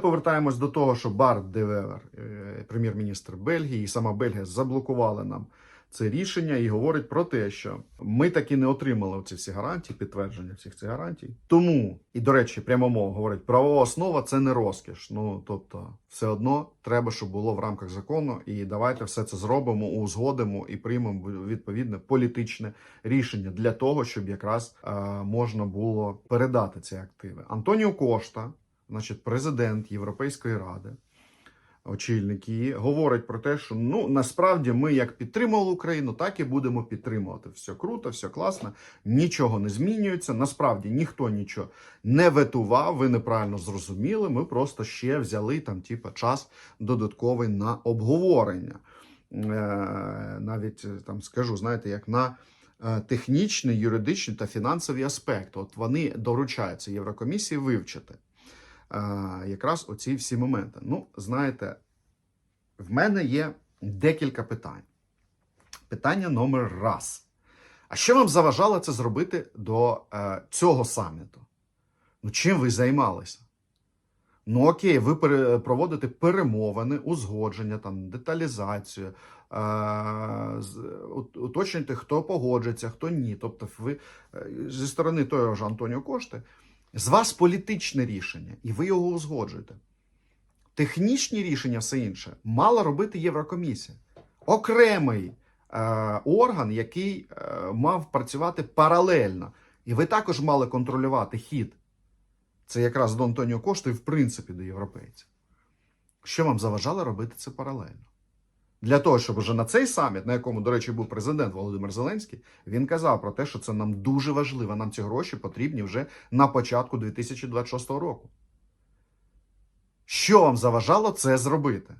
Повертаємось до того, що Барт Девевер, е, прем'єр-міністр Бельгії, і сама Бельгія заблокували нам це рішення і говорить про те, що ми таки не отримали ці всі гарантії, підтвердження всіх цих гарантій. Тому, і до речі, прямо мова говорить, правова основа це не розкіш. Ну тобто, все одно треба, щоб було в рамках закону, і давайте все це зробимо, узгодимо і приймемо відповідне політичне рішення для того, щоб якраз е, можна було передати ці активи. Антоніо Кошта, значить, президент Європейської ради очільник її, говорить про те, що ну насправді ми як підтримували Україну, так і будемо підтримувати. Все круто, все класно, нічого не змінюється. Насправді ніхто нічого не ветував. Ви неправильно зрозуміли. Ми просто ще взяли там, типа, час додатковий на обговорення. Е, навіть е, там скажу, знаєте, як на е, технічний, юридичний та фінансові аспекти. От вони доручаються Єврокомісії вивчити якраз оці всі моменти. Ну, знаєте, в мене є декілька питань. Питання номер раз. А що вам заважало це зробити до е, цього саміту? Ну, чим ви займалися? Ну, окей, ви проводите перемовини, узгодження, там, деталізацію, е, уточнюєте, хто погоджується, хто ні. Тобто, ви е, зі сторони того ж Антоніо Кошти, з вас політичне рішення, і ви його узгоджуєте. Технічні рішення, все інше, мала робити Єврокомісія. Окремий е, орган, який е, мав працювати паралельно. І ви також мали контролювати хід. Це якраз до Антоніо Кошти, в принципі, до європейців. Що вам заважало робити це паралельно? Для того, щоб вже на цей саміт, на якому, до речі, був президент Володимир Зеленський, він казав про те, що це нам дуже важливо. Нам ці гроші потрібні вже на початку 2026 року. Що вам заважало це зробити?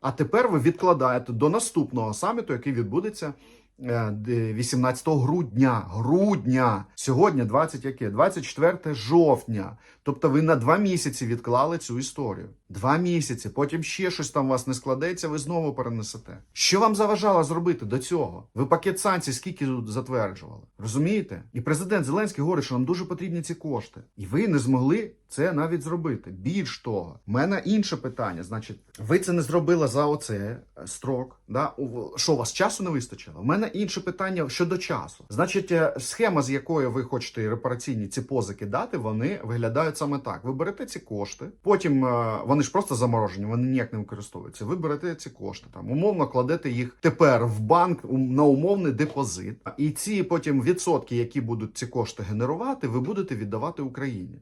А тепер ви відкладаєте до наступного саміту, який відбудеться де- 18 грудня. Грудня. Сьогодні 20 яке? 24 жовтня. Тобто ви на два місяці відклали цю історію. Два місяці. Потім ще щось там у вас не складеться, ви знову перенесете. Що вам заважало зробити до цього? Ви пакет санкцій скільки затверджували? Розумієте? І президент Зеленський говорить, що нам дуже потрібні ці кошти. І ви не змогли це навіть зробити. Більш того, в мене інше питання. Значить, ви це не зробили за оце е, строк. Да? Що у вас часу не вистачило? У мене інше питання щодо часу. Значить, е, схема, з якої ви хочете репараційні ці позики дати, вони виглядають саме так: ви берете ці кошти, потім е, вони ж просто заморожені, вони ніяк не використовуються. Ви берете ці кошти там, умовно кладете їх тепер в банк на умовний депозит, і ці потім відсотки, які будуть ці кошти генерувати, ви будете віддавати Україні.